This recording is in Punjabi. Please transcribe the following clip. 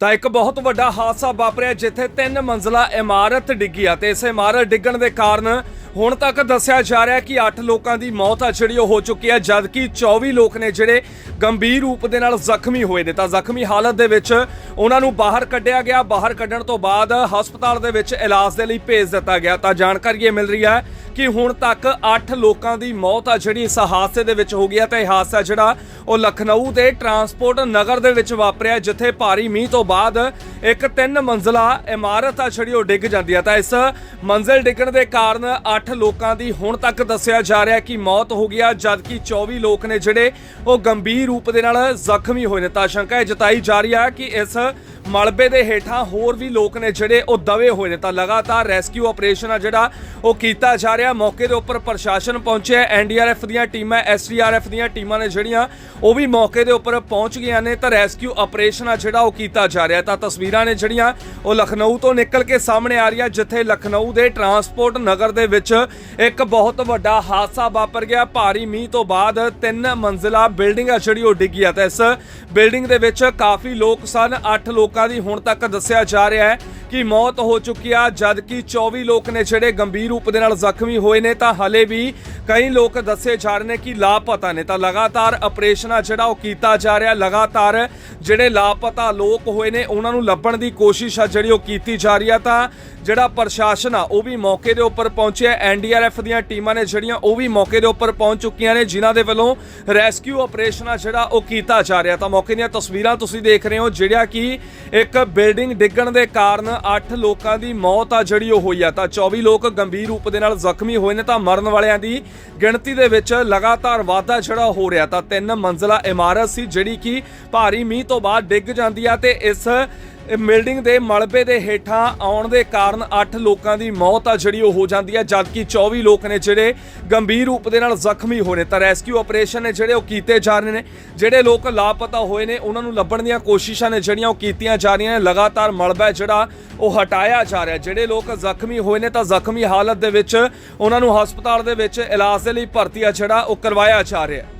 ਤਾਂ ਇੱਕ ਬਹੁਤ ਵੱਡਾ ਹਾਦਸਾ ਵਾਪਰਿਆ ਜਿੱਥੇ ਤਿੰਨ ਮੰਜ਼ਲਾ ਇਮਾਰਤ ਡਿੱਗੀ ਆ ਤੇ ਇਸ ਇਮਾਰਤ ਡਿੱਗਣ ਦੇ ਕਾਰਨ ਹੁਣ ਤੱਕ ਦੱਸਿਆ ਜਾ ਰਿਹਾ ਕਿ 8 ਲੋਕਾਂ ਦੀ ਮੌਤ ਆ ਜਿਹੜੀ ਉਹ ਹੋ ਚੁੱਕੀ ਹੈ, ਜਦਕਿ 24 ਲੋਕ ਨੇ ਜਿਹੜੇ ਗੰਭੀਰ ਰੂਪ ਦੇ ਨਾਲ ਜ਼ਖਮੀ ਹੋਏ ਨੇ। ਤਾਂ ਜ਼ਖਮੀ ਹਾਲਤ ਦੇ ਵਿੱਚ ਉਹਨਾਂ ਨੂੰ ਬਾਹਰ ਕੱਢਿਆ ਗਿਆ। ਬਾਹਰ ਕੱਢਣ ਤੋਂ ਬਾਅਦ ਹਸਪਤਾਲ ਦੇ ਵਿੱਚ ਇਲਾਜ ਦੇ ਲਈ ਭੇਜ ਦਿੱਤਾ ਗਿਆ। ਤਾਂ ਜਾਣਕਾਰੀ ਇਹ ਮਿਲ ਰਹੀ ਹੈ ਕਿ ਹੁਣ ਤੱਕ 8 ਲੋਕਾਂ ਦੀ ਮੌਤ ਆ ਜਿਹੜੀ ਇਸ ਹਾਦਸੇ ਦੇ ਵਿੱਚ ਹੋ ਗਈ ਹੈ। ਤੇ ਇਹ ਹਾਦਸਾ ਜਿਹੜਾ ਉਹ ਲਖਨਊ ਦੇ ਟਰਾਂਸਪੋਰਟ ਨਗਰ ਦੇ ਵਿੱਚ ਵਾਪਰਿਆ, ਜਿੱਥੇ ਭਾਰੀ ਮੀਂਹ ਤੋਂ ਬਾਅਦ ਇੱਕ ਤਿੰਨ ਮੰਜ਼ਲਾ ਇਮਾਰਤ ਆ ਜਿਹੜੀ ਉਹ ਡਿੱਗ ਜਾਂਦੀ ਹੈ। ਤਾਂ ਇਸ ਮੰਜ਼ਿਲ ਡਿੱਗਣ ਦੇ ਕਾਰਨ 8 ਲੋਕਾਂ ਦੀ ਹੁਣ ਤੱਕ ਦੱਸਿਆ ਜਾ ਰਿਹਾ ਕਿ ਮੌਤ ਹੋ ਗਈ ਆ, ਜਦਕਿ 24 ਲੋਕ ਨੇ ਜਿਹੜੇ ਉਹ ਗੰਭੀਰ ਰੂਪ ਦੇ ਨਾਲ ਜ਼ਖਮੀ ਹੋਏ ਨੇ। ਤਾਂ ਸ਼ੰਕਾ ਇਹ ਜਤਾਈ ਜਾ ਰਹੀ ਹੈ ਕਿ ਇਸ ਮਲਬੇ ਦੇ ਹੇਠਾਂ ਹੋਰ ਵੀ ਲੋਕ ਨੇ ਜਿਹੜੇ ਉਹ ਦਵੇ ਹੋਏ ਨੇ। ਤਾਂ ਲਗਾਤਾਰ ਰੈਸਕਿਊ ਆਪਰੇਸ਼ਨ ਆ ਜਿਹੜਾ ਉਹ ਕੀਤਾ ਜਾ ਰਿਹਾ। ਮੌਕੇ ਦੇ ਉੱਪਰ ਪ੍ਰਸ਼ਾਸਨ ਪਹੁੰਚਿਆ ਐਨਡੀਆਰਐਫ ਦੀਆਂ ਟੀਮਾਂ ਐਸਡੀਆਰਐਫ ਦੀਆਂ ਟੀਮਾਂ ਨੇ ਜਿਹੜੀਆਂ ਉਹ ਵੀ ਮੌਕੇ ਦੇ ਉੱਪਰ ਪਹੁੰਚ ਗਈਆਂ ਨੇ। ਤਾਂ ਰੈਸਕਿਊ ਆਪਰੇਸ਼ਨ ਆ ਜਿਹੜਾ ਉਹ ਕੀਤਾ ਜਾ ਰਿਹਾ। ਤਾਂ ਤਸਵੀਰਾਂ ਨੇ ਜਿਹੜੀਆਂ ਉਹ ਲਖਨਊ ਤੋਂ ਨਿਕਲ ਕੇ ਸਾਹਮਣੇ ਆ ਰਹੀਆਂ, ਜਿੱਥੇ ਲਖਨਊ ਦੇ ਟਰਾਂਸਪੋਰਟ ਨਗਰ ਦੇ ਵਿੱਚ ਇੱਕ ਬਹੁਤ ਵੱਡਾ ਹਾਦਸਾ ਵਾਪਰ ਗਿਆ। ਭਾਰੀ ਮੀਂਹ ਤੋਂ ਬਾਅਦ ਤਿੰਨ ਮੰਜ਼ਿਲਾ ਬਿਲਡਿੰਗ ਆ ਜਿਹੜੀ ਉਹ ਡਿੱਗੀ ਆ ਤਾਂ ਇਸ ਬਿਲਡਿੰਗ ਦੇ ਵਿੱਚ ਕਾਫੀ ਲੋਕ ਸਨ। 8 ਲੋਕ ਦੀ ਹੁਣ ਤੱਕ ਦੱਸਿਆ ਜਾ ਰਿਹਾ ਹੈ ਕਿ ਮੌਤ ਹੋ ਚੁੱਕੀ ਆ, ਜਦਕਿ 24 ਲੋਕ ਨੇ ਜਿਹੜੇ ਗੰਭੀਰ ਰੂਪ ਦੇ ਨਾਲ ਜ਼ਖਮੀ ਹੋਏ ਨੇ, ਤਾਂ ਹਲੇ ਵੀ ਕਈ ਲੋਕ ਦੱਸੇ ਜਾ ਰਹੇ ਨੇ ਕਿ ਲਾਪਤਾ ਨੇ। ਤਾਂ ਲਗਾਤਾਰ ਆਪਰੇਸ਼ਨਾਂ ਜਿਹੜਾ ਉਹ ਕੀਤਾ ਜਾ ਰਿਹਾ, ਲਗਾਤਾਰ ਜਿਹੜੇ ਲਾਪਤਾ ਲੋਕ ਹੋਏ ਨੇ, ਉਹਨਾਂ ਨੂੰ ਲੱਭਣ ਦੀ ਕੋਸ਼ਿਸ਼ ਆ ਜਿਹੜੀ ਉਹ ਕੀਤੀ ਜਾ ਰਹੀ ਆ, ਤਾਂ ਜਿਹੜਾ ਪ੍ਰਸ਼ਾਸਨ ਆ, ਉਹ ਵੀ ਮੌਕੇ ਦੇ ਉੱਪਰ ਪਹੁੰਚਿਆ ਐਨਡੀਆਰਐਫ ਦੀਆਂ ਟੀਮਾਂ ਨੇ ਜਿਹੜੀਆਂ, ਉਹ ਵੀ ਮੌਕੇ ਦੇ ਉੱਪਰ ਪਹੁੰਚ ਚੁੱਕੀਆਂ ਨੇ, ਜਿਨ੍ਹਾਂ ਦੇ ਵੱਲੋਂ ਰੈਸਕਿਊ ਆਪਰੇਸ਼ਨ ਆ ਜਿਹੜਾ ਉਹ ਕੀਤਾ ਜਾ ਰਿਹਾ। ਤਾਂ ਮੌਕੇ ਦੀਆਂ ਤਸਵੀਰਾਂ ਤੁਸੀਂ ਦੇਖ ਰਹੇ ਹੋ ਜਿਹੜਾ ਕਿ ਇੱਕ ਬਿਲਡਿੰਗ ਡਿੱਗਣ ਦੇ ਕਾਰਨ 8 ਲੋਕਾਂ ਦੀ ਮੌਤ ਆ ਜਿਹੜੀ ਉਹ ਹੋਈ ਆ। ਤਾਂ 24 ਲੋਕ ਗੰਭੀਰ ਰੂਪ ਦੇ ਨਾਲ ਜ਼ਖਮੀ ਹੋਏ ਨੇ, ਤਾਂ ਮਰਨ ਵਾਲਿਆਂ ਦੀ ਗਿਣਤੀ ਦੇ ਵਿੱਚ ਲਗਾਤਾਰ ਵਾਧਾ ਜਿਹੜਾ ਹੋ ਰਿਹਾ। ਤਾਂ ਤਿੰਨ ਮੰਜ਼ਲਾ ਇਮਾਰਤ ਸੀ ਜਿਹੜੀ ਕਿ ਭਾਰੀ ਮੀਂਹ ਤੋਂ ਬਾਅਦ ਡਿੱਗ ਜਾਂਦੀ ਆ ਤੇ ਇਸ ਇਹ ਬਿਲਡਿੰਗ ਦੇ ਮਲਬੇ ਦੇ ਹੇਠਾਂ ਆਉਣ ਦੇ ਕਾਰਨ 8 ਲੋਕਾਂ ਦੀ ਮੌਤ ਆ ਜਿਹੜੀ ਉਹ ਹੋ ਜਾਂਦੀ ਹੈ, ਜਦਕਿ 24 ਲੋਕ ਨੇ ਜਿਹੜੇ ਗੰਭੀਰ ਰੂਪ ਦੇ ਨਾਲ ਜ਼ਖਮੀ ਹੋਏ ਨੇ। ਤਾਂ ਰੈਸਕਿਊ ਆਪਰੇਸ਼ਨ ਨੇ ਜਿਹੜੇ ਉਹ ਕੀਤੇ ਜਾ ਰਹੇ ਨੇ। ਜਿਹੜੇ ਲੋਕ ਲਾਪਤਾ ਹੋਏ ਨੇ, ਉਹਨਾਂ ਨੂੰ ਲੱਭਣ ਦੀਆਂ ਕੋਸ਼ਿਸ਼ਾਂ ਨੇ ਜਿਹੜੀਆਂ ਉਹ ਕੀਤੀਆਂ ਜਾ ਰਹੀਆਂ ਨੇ। ਲਗਾਤਾਰ ਮਲਬਾ ਜਿਹੜਾ ਉਹ ਹਟਾਇਆ ਜਾ ਰਿਹਾ। ਜਿਹੜੇ ਲੋਕ ਜ਼ਖਮੀ ਹੋਏ ਨੇ ਤਾਂ ਜ਼ਖਮੀ ਹਾਲਤ ਦੇ ਵਿੱਚ ਉਹਨਾਂ ਨੂੰ ਹਸਪਤਾਲ ਦੇ ਵਿੱਚ ਇਲਾਜ ਦੇ ਲਈ ਭਰਤੀ ਆ ਜਿਹੜਾ ਉਹ ਕਰਵਾਇਆ ਜਾ ਰਿਹਾ